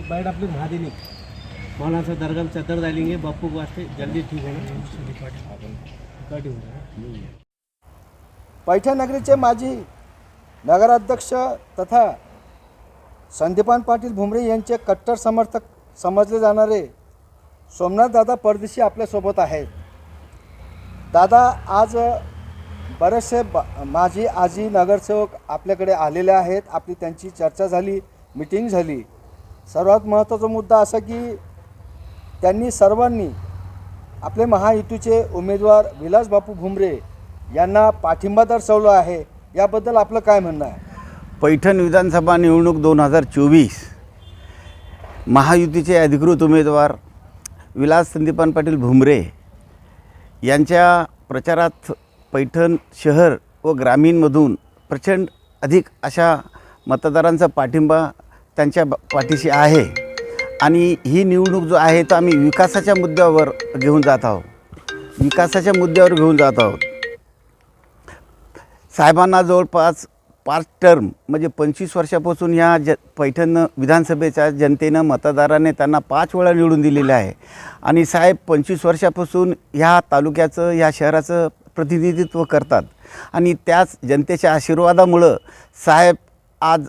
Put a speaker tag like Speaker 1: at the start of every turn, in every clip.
Speaker 1: Pad अपने नहा देने मौलाना से दरगाह में चदर डालेंगे बापू को वास्ते जल्दी ठीक होगा
Speaker 2: पैठण नगरीचे माजी नगराध्यक्ष तथा संदीपान पाटील भुमरे यांचे कट्टर समर्थक समजले जाणारे सोमनाथ दादा परदेशी आपल्यासोबत आहेत. दादा आज बरेचसे ब माजी आजी नगरसेवक आपल्याकडे आलेले आहेत. आपली त्यांची चर्चा झाली मिटिंग झाली. सर्वात महत्त्वाचा मुद्दा असा की त्यांनी सर्वांनी आपले महायुतीचे उमेदवार विलास बापू भुमरे यांना पाठिंबा दर्शवला आहे. याबद्दल आपलं काय म्हणणं आहे?
Speaker 3: पैठण विधानसभा निवडणूक दोन हजार चोवीस. महायुतीचे अधिकृत उमेदवार विलास संदीपान पाटील भुमरे यांच्या प्रचारात पैठण शहर व ग्रामीणमधून प्रचंड अधिक अशा मतदारांचा पाठिंबा त्यांच्या ब- पाठीशी आहे. आणि ही निवडणूक जो आहे तो आम्ही विकासाच्या मुद्द्यावर घेऊन जात आहोत. विकासाच्या मुद्द्यावर घेऊन जात आहोत. साहेबांना जवळपास पाच टर्म म्हणजे पंचवीस वर्षापासून ह्या ज पैठण विधानसभेच्या जनतेनं मतदाराने त्यांना पाच वेळा निवडून दिलेलं आहे. आणि साहेब पंचवीस वर्षापासून ह्या तालुक्याचं ह्या शहराचं प्रतिनिधित्व करतात. आणि त्याच जनतेच्या आशीर्वादामुळं साहेब आज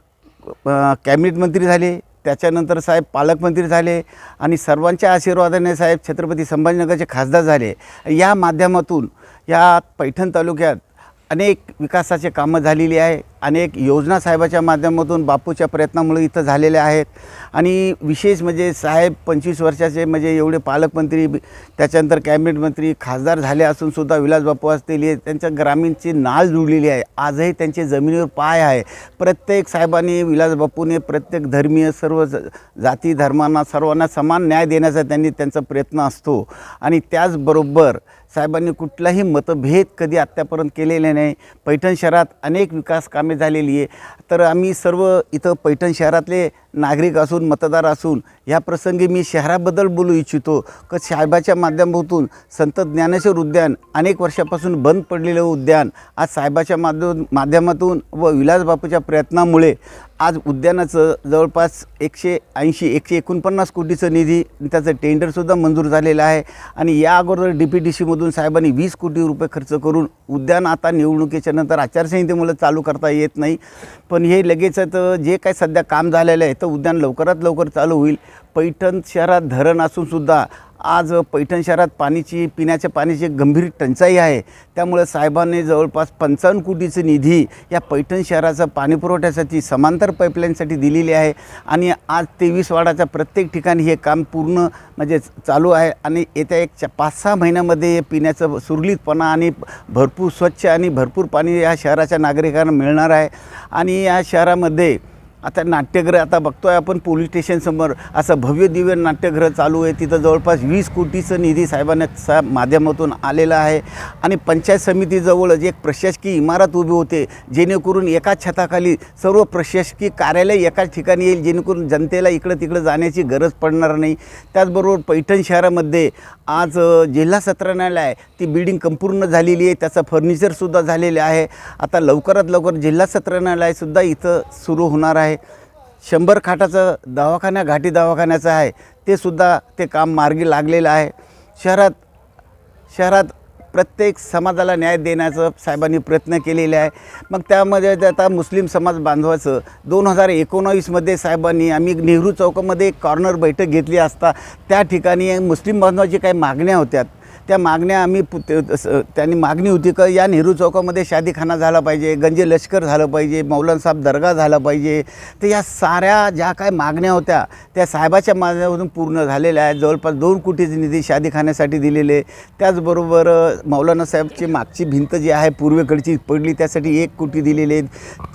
Speaker 3: कॅबिनेट मंत्री झाले त्याच्यानंतर साहेब पालकमंत्री झाले आणि सर्वांच्या आशीर्वादाने साहेब छत्रपती संभाजीनगरचे खासदार झाले. या माध्यमातून या पैठण तालुक्यात अनेक विकासाचे कामं झालेली आहे. अनेक योजना साहेबाच्या माध्यमातून बापूच्या प्रयत्नामुळे इथं झालेल्या आहेत. आणि विशेष म्हणजे साहेब पंचवीस वर्षाचे म्हणजे एवढे पालकमंत्री बी- त्याच्यानंतर कॅबिनेट मंत्री खासदार झाले असूनसुद्धा विलासबापू विलास बापू असतील हे त्यांच्या ग्रामीणची नाळ जुळलेली आहे. आजही त्यांचे जमिनीवर पाय आहे. प्रत्येक साहेबांनी विलास बापूने प्रत्येक धर्मीय सर्व ज- जाती धर्मांना सर्वांना समान न्याय देण्याचा त्यांनी त्यांचा प्रयत्न असतो. आणि त्याचबरोबर साहेबांनी कुठलाही मतभेद कधी आत्तापर्यंत केलेले नाही. पैठण शहरात अनेक विकास कामे झालेली आहे. तर आम्ही सर्व इथं पैठण शहरातले नागरिक असून मतदार असून या प्रसंगी मी शहराबद्दल बोलू इच्छितो. क साहेबाच्या माध्यमातून संत ज्ञानेश्वर उद्यान अनेक वर्षापासून बंद पडलेलं उद्यान आज साहेबाच्या माध्यम माध्यमातून व विलासबापूच्या प्रयत्नामुळे आज उद्यानाचं जवळपास एकशे ऐंशी एकशे एकोणपन्नास कोटीचं निधी त्याचं टेंडरसुद्धा मंजूर झालेलं आहे. आणि या अगोदर डी पी डी सीमधून साहेबांनी वीस कोटी रुपये खर्च करून उद्यान आता निवडणुकीच्या नंतर आचारसंहितेमुळे चालू करता येत नाही. पण हे लगेच तर जे काय सध्या काम झालेलं आहे तर उद्यान लवकरात लवकर चालू होईल. पैठण शहरात धरण असूनसुद्धा आज पैठण शहरात पाणीची पिण्याच्या पाण्याची गंभीर टंचाई आहे. त्यामुळे साहेबांनी जवळपास पंचावन्न कोटीचं निधी या पैठण शहराचा पाणी पुरवठ्यासाठी समांतर पाईपलाईनसाठी दिलेली आहे. आणि आज तेवीस वाडाच्या प्रत्येक ठिकाणी हे काम पूर्ण म्हणजे चालू आहे. आणि येत्या एक चा- पाच सहा महिन्यामध्ये हे पिण्याचं सुरळीतपणा आणि भरपूर स्वच्छ आणि भरपूर पाणी या शहराच्या नागरिकांना मिळणार आहे. आणि या शहरामध्ये आता नाट्यगृह आता बघतोय आपण पोलीस स्टेशनसमोर असं भव्य दिव्य नाट्यगृह चालू आहे. तिथं जवळपास वीस कोटीचं निधी साहेबांना सा माध्यमातून आलेला आहे. आणि पंचायत समितीजवळच एक प्रशासकीय इमारत उभी होते जेणेकरून एकाच छताखाली सर्व प्रशासकीय कार्यालय एकाच ठिकाणी येईल जेणेकरून जनतेला इकडं तिकडं जाण्याची गरज पडणार नाही. त्याचबरोबर पैठण शहरामध्ये आज जिल्हा सत्र न्यायालय आहे. ती बिल्डिंग संपूर्ण झालेली आहे. त्याचं फर्निचरसुद्धा झालेलं आहे. आता लवकरात लवकर जिल्हा सत्र न्यायालयसुद्धा इथं सुरू होणार आहे. शंभर खाटाचं दवाखाना घाटी दवाखान्याचं आहे. ते सुद्धा ते काम मार्गी लागलेलं आहे. शहरात शहरात प्रत्येक समाजाला न्याय देण्याचं साहेबांनी प्रयत्न केलेले आहे. मग त्यामध्ये आता मुस्लिम समाज बांधवाचं दोन हजार एकोणावीसमध्ये साहेबांनी आम्ही नेहरू चौकामध्ये एक कॉर्नर बैठक घेतली असता त्या ठिकाणी मुस्लिम बांधवाची काही मागण्या होत्या. त्या मागण्या आम्ही पु- त्यांनी मागणी होती का या नेहरू चौकामध्ये शादीखाना झाला पाहिजे गंजे लष्कर झालं पाहिजे मौलाना साहेब दर्गा झाला पाहिजे. तर या साऱ्या ज्या काय मागण्या होत्या त्या साहेबाच्या माध्यमातून पूर्ण झालेल्या आहेत. जवळपास दोन कोटीचे निधी शादीखान्यासाठी दिलेले. त्याचबरोबर मौलाना साहेबची मागची भिंत जी आहे पूर्वेकडची पडली त्यासाठी एक कोटी दिलेले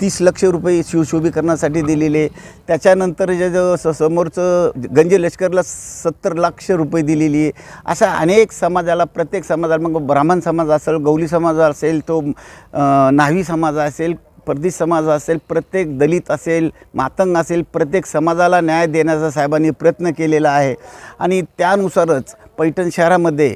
Speaker 3: तीस लक्ष रुपये शिवशोभीकरणासाठी दिलेले. त्याच्यानंतर जे स समोरचं गंजे लष्करला सत्तर लक्ष रुपये दिलेली आहे. अशा अनेक समाजाला प्रत्येक समाजाला मग ब्राह्मण समाज असेल गौली समाज असेल तो नावी न्हावी समाज असेल परदेश समाज असेल प्रत्येक दलित असेल मातंग असेल प्रत्येक समाजाला न्याय देण्याचा साहेबांनी प्रयत्न केलेला आहे. आणि त्यानुसारच पैठण शहरामध्ये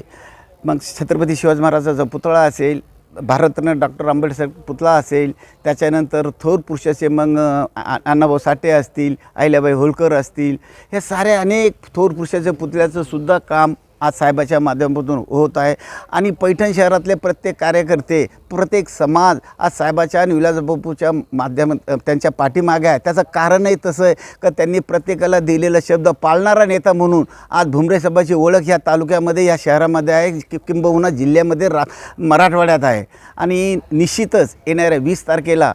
Speaker 3: मग छत्रपती शिवाजी महाराजाचा पुतळा असेल भारतरत्न डॉक्टर आंबेडकर पुतळा असेल त्याच्यानंतर थोर पुरुषाचे मग अण्णाभाऊ साठे असतील अहिल्याबाई होळकर असतील हे सारे अनेक थोर पुरुषाच्या पुतळ्याचं सुद्धा काम आज साहेबाच्या माध्यमातून होत आहे. आणि पैठण शहरातले प्रत्येक कार्यकर्ते प्रत्येक समाज आज साहेबाच्या आणि विलासबापूच्या माध्यमात त्यांच्या पाठीमागे आहे. त्याचं कारणही तसं आहे का त्यांनी प्रत्येकाला दिलेला शब्द पाळणारा नेता म्हणून आज भुमरे सभाची ओळख ह्या तालुक्यामध्ये या शहरामध्ये आहे कि किंबहुना जिल्ह्यामध्ये रा मराठवाड्यात आहे. आणि निश्चितच येणाऱ्या वीस तारखेला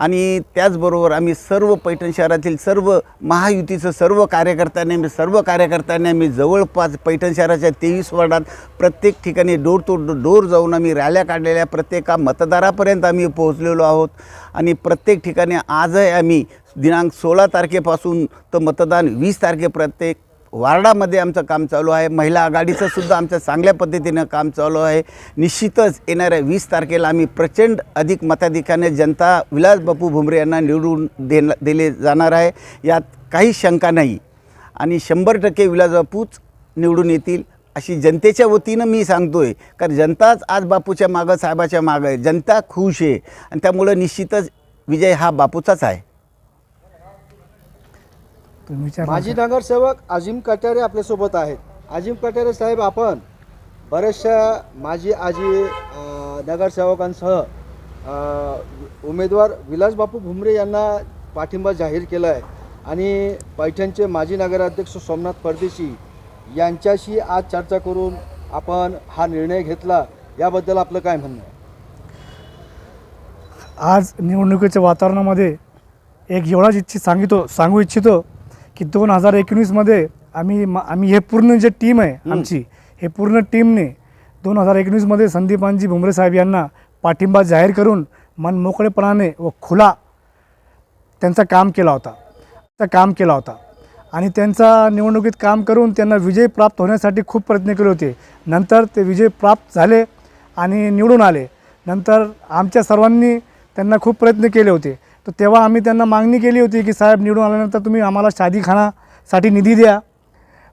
Speaker 3: आणि त्याचबरोबर आम्ही सर्व पैठण शहरातील सर्व महायुतीचं सर्व कार्यकर्त्यांनी मी सर्व कार्यकर्त्यांनी आम्ही जवळपास पैठण शहराच्या तेवीस वार्डात प्रत्येक ठिकाणी डोर टू डोर जाऊन आम्ही रॅल्या काढलेल्या प्रत्येका मतदारापर्यंत आम्ही पोहोचलेलो आहोत. आणि प्रत्येक ठिकाणी आजही आम्ही दिनांक सोळा तारखेपासून तर मतदान वीस तारखे प्रत्येक वार्डामध्ये आमचं काम चालू आहे. महिला आघाडीचं सुद्धा आमचं चांगल्या पद्धतीनं काम चालू आहे. निश्चितच येणाऱ्या वीस तारखेला आम्ही प्रचंड अधिक मताधिकाने जनता विलास बापू भुमरे यांना निवडून देणं दिले जाणार आहे. यात काही शंका नाही. आणि शंभर टक्के विलास बापूच निवडून येतील अशी जनतेच्या वतीनं मी सांगतो आहे कारण जनताच आज बापूच्या मागं साहेबाच्या मागं आहे. जनता खुश आहे. आणि त्यामुळं निश्चितच विजय हा बापूचाच आहे.
Speaker 4: तुम्ही विचार
Speaker 2: माजी नगरसेवक अजिम कटारे आपल्यासोबत आहेत. अजिम कटारे साहेब आपण बऱ्याचशा माजी आजी अ, नगरसेवकांसह अ, उमेदवार विलासबापू भुमरे यांना पाठिंबा जाहीर केला आहे. आणि पैठणचे माजी नगराध्यक्ष सोमनाथ परदेशी यांच्याशी आज चर्चा करून आपण हा निर्णय घेतला. याबद्दल आपलं काय म्हणणं आहे?
Speaker 4: आज निवडणुकीच्या वातावरणामध्ये एक एवढाच इच्छित सांगितो सांगू इच्छितो की दोन हजार एकोणीसमध्ये आम्ही आम्ही हे पूर्ण जे टीम आहे आमची हे पूर्ण टीमने दोन हजार एकोणीसमध्ये संदीपानजी भुमरे साहेब यांना पाठिंबा जाहीर करून मनमोकळेपणाने व खुला त्यांचा काम केला होता. त्या काम केला होता. आणि त्यांचा निवडणुकीत काम करून त्यांना विजय प्राप्त होण्यासाठी खूप प्रयत्न केले होते. नंतर ते विजय प्राप्त झाले आणि निवडून आले. नंतर आमच्या सर्वांनी त्यांना खूप प्रयत्न केले होते. तर तेव्हा आम्ही त्यांना मागणी केली होती की साहेब निवडून आल्यानंतर तुम्ही आम्हाला शादीखानासाठी निधी द्या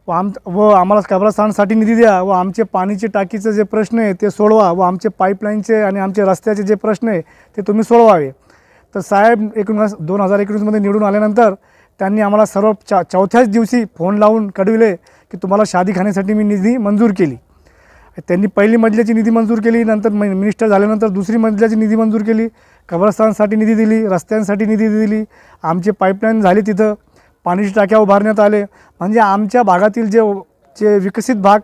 Speaker 4: व आम व आम्हाला कब्रस्थानसाठी निधी द्या व आमचे पाणीचे टाकीचे जे प्रश्न आहे ते सोडवा व आमचे पाईपलाईनचे आणि आमचे रस्त्याचे जे प्रश्न आहे ते तुम्ही सोडवावे. तर साहेब एकोणीस दोन हजार एकोणीसमध्ये निवडून आल्यानंतर त्यांनी आम्हाला सर्व चा चौथ्याच दिवशी फोन लावून कळविले की तुम्हाला शादीखान्यासाठी मी निधी मंजूर केली. त्यांनी पहिली मजल्याची निधी मंजूर केली नंतर मिनिस्टर झाल्यानंतर दुसरी मजल्याची निधी मंजूर केली. कब्रस्तानसाठी निधी दिली रस्त्यांसाठी निधी दिली आमचे पाईपलाईन झाले तिथं पाण्याची टाक्या उभारण्यात आले. म्हणजे आमच्या भागातील जे जे विकसित भाग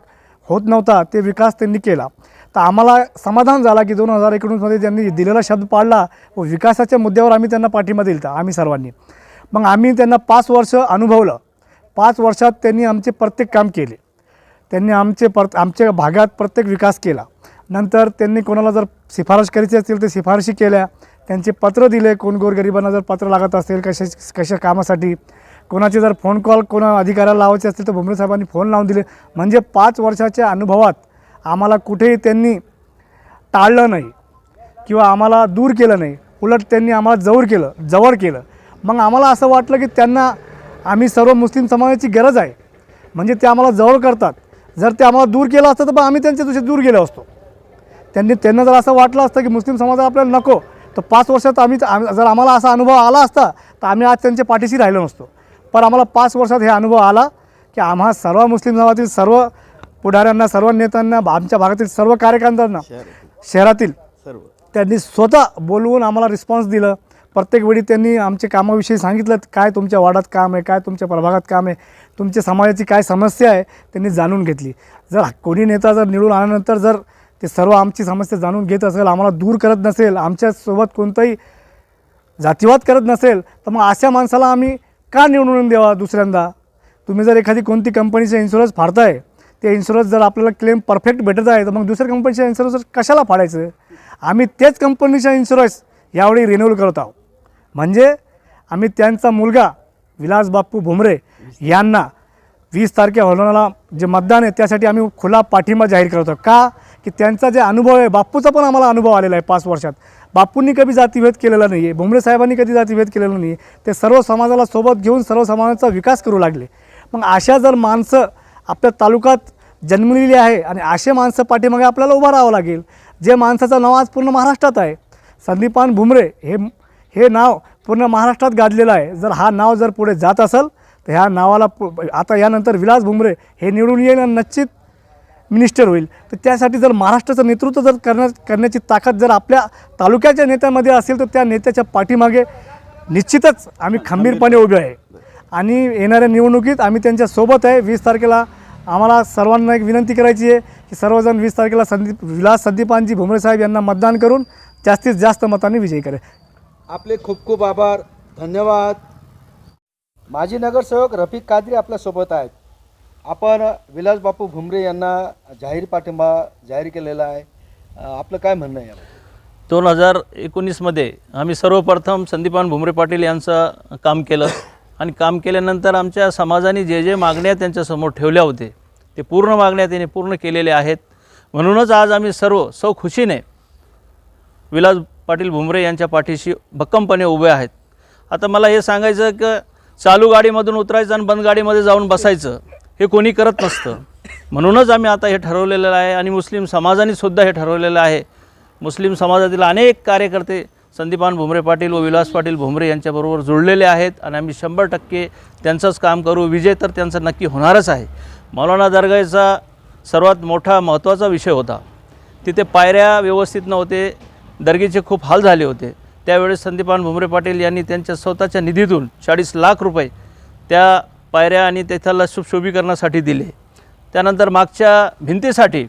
Speaker 4: होत नव्हता ते विकास त्यांनी केला. तर आम्हाला समाधान झाला की दोन हजार एकोणीसमध्ये त्यांनी दिलेला शब्द पाळला व विकासाच्या मुद्द्यावर आम्ही त्यांना पाठिंबा दिला आम्ही सर्वांनी. मग आम्ही त्यांना पाच वर्ष अनुभवलं. पाच वर्षात त्यांनी आमचे प्रत्येक काम केले. त्यांनी आमचे पर आमच्या भागात प्रत्येक विकास केला. नंतर त्यांनी कोणाला जर शिफारस करायची असतील तर शिफारशी केल्या. त्यांचे पत्र दिले कोण गोरगरिबांना जर पत्र लागत असेल कशा कशा कामासाठी? कोणाचे जर फोन कॉल कोणा अधिकाऱ्याला लावायचे असतील तर भुमरे साहेबांनी फोन लावून दिले. म्हणजे पाच वर्षाच्या अनुभवात आम्हाला कुठेही त्यांनी टाळलं नाही किंवा आम्हाला दूर केलं नाही. उलट त्यांनी आम्हाला जवळ केलं जवळ केलं. मग आम्हाला असं वाटलं की त्यांना आम्ही सर्व मुस्लिम समाजाची गरज आहे. म्हणजे ते आम्हाला जवळ करतात. जर ते आम्हाला दूर केलं असतं तर मग आम्ही त्यांच्या दुसरे दूर गेलो असतो. त्यांनी त्यांना जर असं वाटलं असतं की मुस्लिम समाज आपल्याला नको तर पाच वर्षात आम्ही आम- जर आम्हाला असा अनुभव आला असता तर आम्ही आज त्यांच्या पाठीशी राहिलो नसतो. पण आम्हाला पाच वर्षात हे अनुभव आला की आम्हा सर्व मुस्लिम समाजातील सर्व पुढाऱ्यांना सर्व नेत्यांना आमच्या भागातील सर्व कार्यकर्त्यांना शहरातील.
Speaker 3: सर्व.
Speaker 4: त्यांनी स्वतः बोलवून आम्हाला रिस्पॉन्स दिलं. प्रत्येक वेळी त्यांनी आमच्या कामाविषयी सांगितलं काय तुमच्या वार्डात काम आहे? काय तुमच्या प्रभागात काम आहे? तुमच्या समाजाची काय समस्या आहे? त्यांनी जाणून घेतली. जर कोणी नेता जर निवडून आल्यानंतर जर ते सर्व आमची समस्या जाणून घेत असेल आम्हाला दूर करत नसेल आमच्यासोबत कोणताही जातीवाद करत नसेल तर मग अशा माणसाला आम्ही का निवडून द्यावा दुसऱ्यांदा? तुम्ही जर एखादी कोणती कंपनीचा इन्शुरन्स फाडताय ते इन्शुरन्स जर आपल्याला क्लेम परफेक्ट भेटत आहे तर मग दुसऱ्या कंपनीचा इन्शुरन्स कशाला फाडायचं? आम्ही तेच कंपनीचा इन्शुरन्स यावेळी रिन्यूअल करत आहोत. म्हणजे आम्ही त्यांचा मुलगा विलास बाप्पू भुमरे यांना वीस तारखे होणारा जे मतदान आहे त्यासाठी आम्ही खुला पाठिंबा जाहीर करतो का? की त्यांचा जे अनुभव आहे बाप्पूचा पण आम्हाला अनुभव आलेला आहे पाच वर्षात. बापूंनी कधी जातीभेद केलेला नाही आहे भुमरे साहेबांनी कधी जातीभेद केलेला नाही आहे ते सर्व समाजाला सोबत घेऊन सर्व समाजाचा विकास करू लागले. मग अशा जर माणसं आपल्या तालुक्यात जन्मलेली आहे आणि असे माणसं पाठीमागे आपल्याला उभं राहावं लागेल जे माणसाचं नाव आज पूर्ण महाराष्ट्रात आहे. संदीपान भुमरे हे हे नाव पूर्ण महाराष्ट्रात गाजलेलं आहे. जर हा नाव जर पुढे जात असेल तर ह्या नावाला आता यानंतर विलास भुमरे हे निवडून येईल आणि निश्चित मिनिस्टर होईल. तर त्यासाठी जर महाराष्ट्राचं नेतृत्व जर करण्या करण्याची ताकद जर आपल्या तालुक्याच्या नेत्यामध्ये असेल तर त्या नेत्याच्या पाठीमागे निश्चितच आम्ही खंबीरपणे उभे आहे. आणि येणाऱ्या निवडणुकीत आम्ही त्यांच्यासोबत आहे. वीस तारखेला आम्हाला सर्वांना एक विनंती करायची आहे की सर्वजण वीस तारखेला संदीप विलास संदीपानजी भुमरे साहेब यांना मतदान करून जास्तीत जास्त मतांनी विजयी करे
Speaker 2: आपले खूप खूप आभार. धन्यवाद. माजी नगरसेवक रफिक कादरी आपल्यासोबत आहेत. आपण विलास बापू भुमरे यांना जाहीर पाठिंबा जाहीर केलेला आहे. आपलं काय म्हणणं आहे
Speaker 5: दोन हजार एकोणीसमध्ये आम्ही सर्वप्रथम संदीपान भुमरे पाटील यांचं काम केलं. आणि काम केल्यानंतर आमच्या समाजाने जे जे मागण्या त्यांच्यासमोर ठेवल्या होते ते पूर्ण मागण्या त्यांनी पूर्ण केलेल्या आहेत. म्हणूनच आज आम्ही सर्व सौ खुशीने विलास पाटील भुमरे यांच्या पाठीशी भक्कमपणे उभे आहेत. आता मला हे सांगायचं की चालू गाडीमधून उतरायचं आणि बंद गाडीमध्ये जाऊन बसायचं. हे कोणी करत नसतं. म्हणूनच आम्ही आता हे ठरवलेलं आहे आणि मुस्लिम समाजाने सुद्धा हे ठरवलेलं आहे. मुस्लिम समाजातील अनेक कार्यकर्ते संदीपान भुमरे पाटील व विलास पाटील भुमरे यांच्याबरोबर जुळलेले आहेत आणि आम्ही शंभर टक्के त्यांचंच काम करू. विजय तर त्यांचा नक्की होणारच आहे. मौलाना दर्गाचा सर्वात मोठा महत्त्वाचा विषय होता. तिथे पायऱ्या व्यवस्थित नव्हते. दर्गीचे खूप हाल झाले होते. त्यावेळेस संदीपान भुमरे पाटील यांनी त्यांच्या स्वतःच्या निधीतून चाळीस लाख रुपये त्या पायऱ्या आणि त्याच्याला सुशोभीकरणासाठी दिले. त्यानंतर मागच्या भिंतीसाठी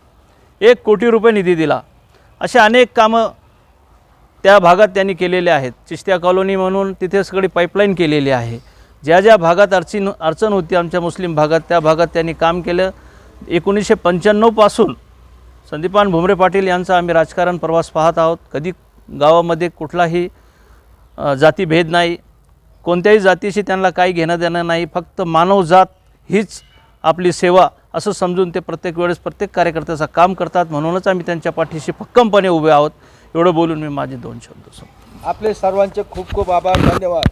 Speaker 5: एक कोटी रुपये निधी दिला. असे अनेक कामं त्या भागात त्यांनी केलेले आहेत. चिश्त्या कॉलनी म्हणून तिथे सगळी पाईपलाईन केलेली आहे. ज्या ज्या भागात अडचण अडचण होती आमच्या मुस्लिम भागात त्या भागात त्यांनी काम केलं. एकोणीसशे पंच्याण्णवपासून संदीपान भुमरे पाटील यांचा आम्ही राजकारण प्रवास पाहत आहोत. कधी गावामध्ये कुठलाही जातीभेद नाही. कोणत्याही जातीशी त्यांना काही घेणं देणं नाही फक्त मानवजात हीच आपली सेवा असं समजून ते प्रत्येक वेळेस प्रत्येक कार्यकर्त्याचं काम करतात. म्हणूनच आम्ही त्यांच्या पाठीशी भक्कमपणे उभे आहोत. एवढं बोलून मी माझे दोन शब्द
Speaker 2: आपले सर्वांचे खूप खूप आभार. धन्यवाद.